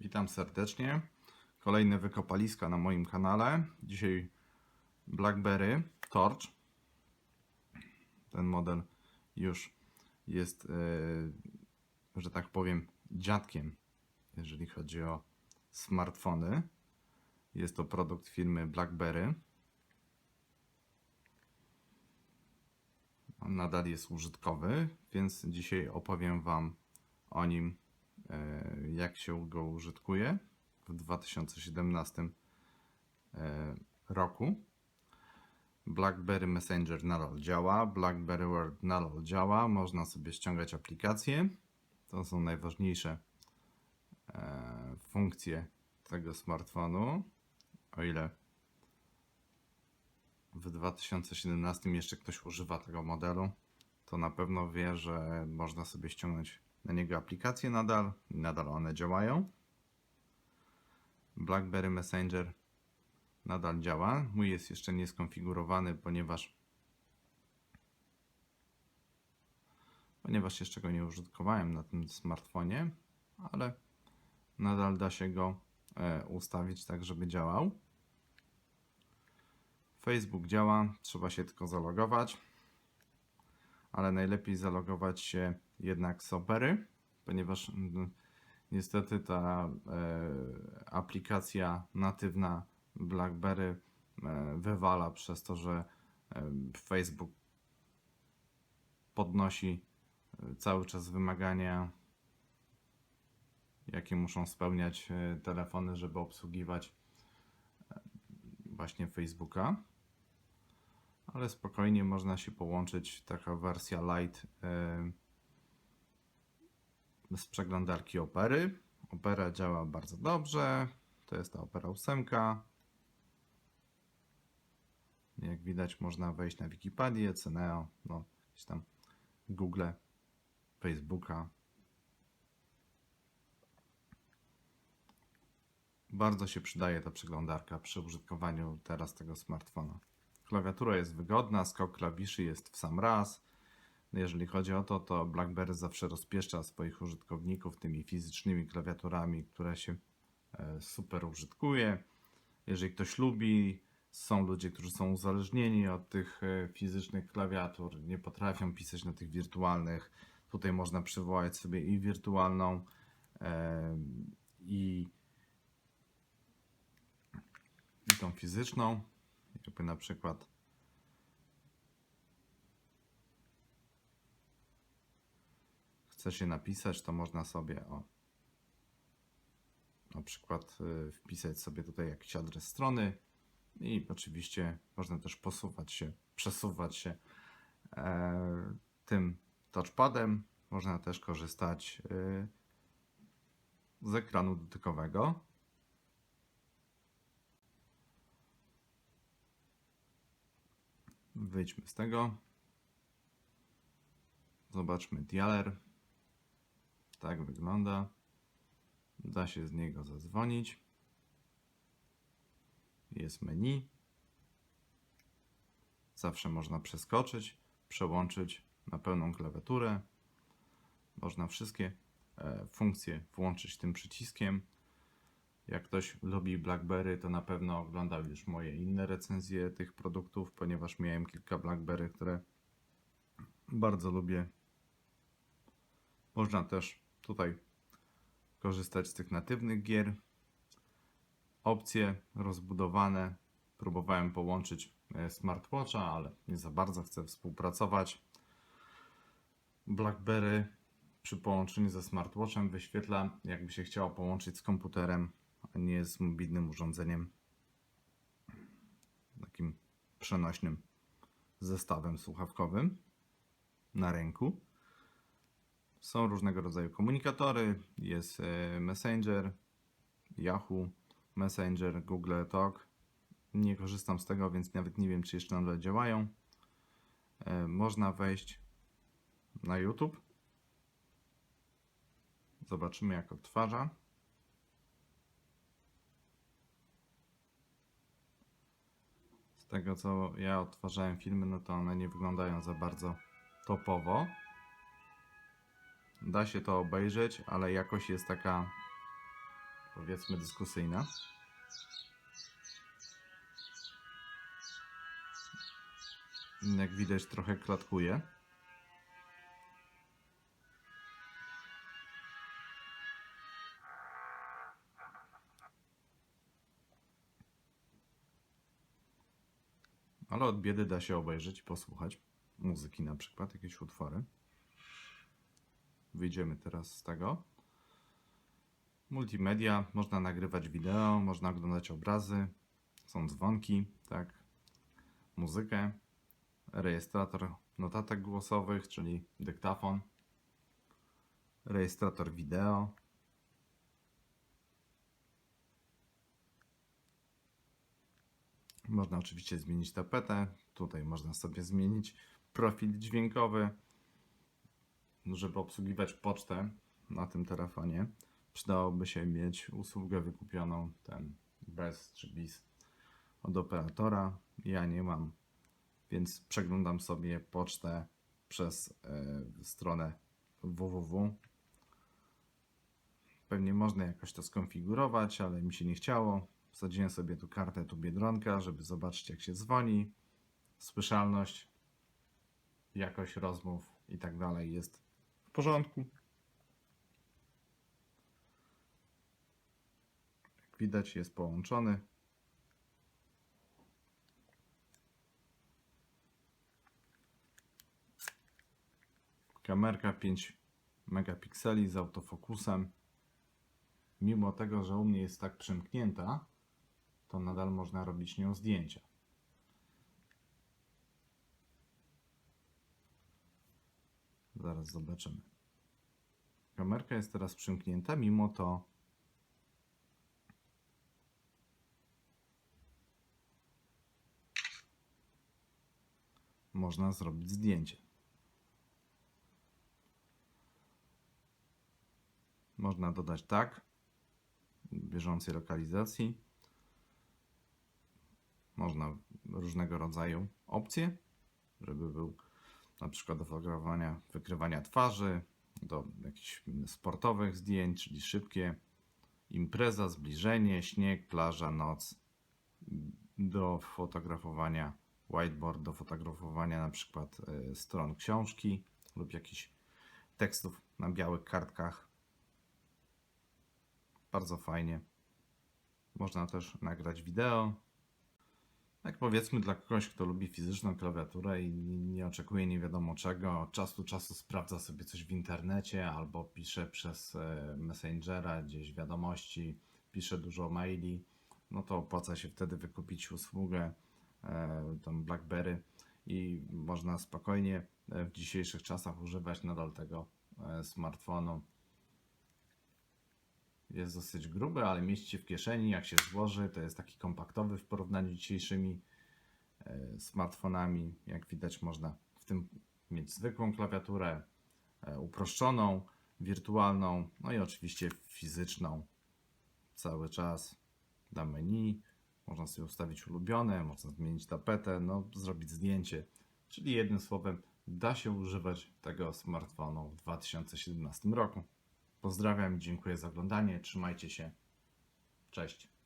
Witam serdecznie. Kolejne wykopaliska na moim kanale. Dzisiaj BlackBerry Torch. Ten model już jest, e, że tak powiem, dziadkiem, jeżeli chodzi o smartfony. Jest to produkt firmy BlackBerry. Nadal jest użytkowy, więc dzisiaj opowiem Wam o nim, e, jak się go użytkuje w 2017 e, roku. BlackBerry Messenger nadal działa, BlackBerry World nadal działa, można sobie ściągać aplikacje. To są najważniejsze e, funkcje tego smartfonu. O ile w 2017 jeszcze ktoś używa tego modelu, to na pewno wie, że można sobie ściągnąć na niego aplikacje nadal i nadal one działają. BlackBerry Messenger nadal działa. Mój jest jeszcze nieskonfigurowany, ponieważ ponieważ jeszcze go nie użytkowałem na tym smartfonie, ale nadal da się go e, ustawić tak, żeby działał. Facebook działa, trzeba się tylko zalogować, ale najlepiej zalogować się jednak z Opery, ponieważ mm, niestety ta e, aplikacja natywna BlackBerry e, wywala przez to, że e, Facebook podnosi e, cały czas wymagania, jakie muszą spełniać e, telefony, żeby obsługiwać e, właśnie Facebooka. Ale spokojnie można się połączyć, taka wersja light e, z przeglądarki Opery. Opera działa bardzo dobrze. To jest ta Opera 8. Jak widać, można wejść na Wikipedię, Ceneo, no, gdzieś tam Google, Facebooka. Bardzo się przydaje ta przeglądarka przy użytkowaniu teraz tego smartfona. Klawiatura jest wygodna, skok klawiszy jest w sam raz. Jeżeli chodzi o to, to BlackBerry zawsze rozpieszcza swoich użytkowników tymi fizycznymi klawiaturami, które się e, super użytkuje. Jeżeli ktoś lubi, są ludzie, którzy są uzależnieni od tych e, fizycznych klawiatur, nie potrafią pisać na tych wirtualnych. Tutaj można przywołać sobie i wirtualną, e, i, i tą fizyczną. Jakby na przykład chce się napisać, to można sobie o na przykład y, wpisać sobie tutaj jakiś adres strony i oczywiście można też posuwać się, przesuwać się e, tym touchpadem. Można też korzystać y, z ekranu dotykowego. Wyjdźmy z tego. Zobaczmy dialer. Tak wygląda. Da się z niego zadzwonić. Jest menu. Zawsze można przeskoczyć, przełączyć na pełną klawiaturę. Można wszystkie e, funkcje włączyć tym przyciskiem. Jak ktoś lubi BlackBerry, to na pewno oglądał już moje inne recenzje tych produktów, ponieważ miałem kilka BlackBerry, które bardzo lubię. Można też tutaj korzystać z tych natywnych gier. Opcje rozbudowane. Próbowałem połączyć e, smartwatcha, ale nie za bardzo chcę współpracować. BlackBerry przy połączeniu ze smartwatchem wyświetla, jakby się chciało połączyć z komputerem, a nie z mobilnym urządzeniem. Takim przenośnym zestawem słuchawkowym na ręku. Są różnego rodzaju komunikatory. Jest e, Messenger, Yahoo, Messenger, Google Talk. Nie korzystam z tego, więc nawet nie wiem, czy jeszcze nadal działają. E, Można wejść na YouTube. Zobaczymy, jak odtwarza. Tego, co ja odtwarzałem filmy, no to one nie wyglądają za bardzo topowo. Da się to obejrzeć, ale jakość jest taka powiedzmy dyskusyjna. Jak widać trochę klatkuje. Ale od biedy da się obejrzeć i posłuchać muzyki, na przykład jakieś utwory. Wyjdziemy teraz z tego. Multimedia, można nagrywać wideo, można oglądać obrazy, są dzwonki, tak, muzykę, rejestrator notatek głosowych, czyli dyktafon, rejestrator wideo, Można oczywiście zmienić tapetę. Tutaj można sobie zmienić profil dźwiękowy. Żeby obsługiwać pocztę na tym telefonie, przydałoby się mieć usługę wykupioną, ten bez czy bis od operatora. Ja nie mam, więc przeglądam sobie pocztę przez e, stronę www. Pewnie można jakoś to skonfigurować, ale mi się nie chciało. Wsadziłem sobie tu kartę tu Biedronka, żeby zobaczyć jak się dzwoni. Słyszalność, jakość rozmów i tak dalej jest w porządku. Jak widać jest połączony. Kamerka 5 megapikseli z autofokusem. Mimo tego, że u mnie jest tak przymknięta, to nadal można robić nią zdjęcia. Zaraz zobaczymy. Kamerka jest teraz przymknięta, mimo to można zrobić zdjęcie. Można dodać tak bieżącej lokalizacji. Można różnego rodzaju opcje, żeby był na przykład do fotografowania, wykrywania twarzy, do jakichś sportowych zdjęć, czyli szybkie, impreza, zbliżenie, śnieg, plaża, noc, do fotografowania whiteboard, do fotografowania na przykład y, stron książki lub jakichś tekstów na białych kartkach. Bardzo fajnie. Można też nagrać wideo. Tak powiedzmy dla kogoś, kto lubi fizyczną klawiaturę i nie oczekuje nie wiadomo czego, od czasu do czasu sprawdza sobie coś w internecie albo pisze przez e, Messengera gdzieś wiadomości, pisze dużo maili, no to opłaca się wtedy wykupić usługę e, tą BlackBerry i można spokojnie e, w dzisiejszych czasach używać nadal tego smartfonu. Jest dosyć gruby, ale mieści się w kieszeni. Jak się złoży, to jest taki kompaktowy w porównaniu z dzisiejszymi e, smartfonami. Jak widać, można w tym mieć zwykłą klawiaturę, e, uproszczoną, wirtualną, no i oczywiście fizyczną. Cały czas dla menu. Można sobie ustawić ulubione, można zmienić tapetę, no, zrobić zdjęcie. Czyli jednym słowem, da się używać tego smartfonu w 2017 roku. Pozdrawiam i dziękuję za oglądanie. Trzymajcie się. Cześć.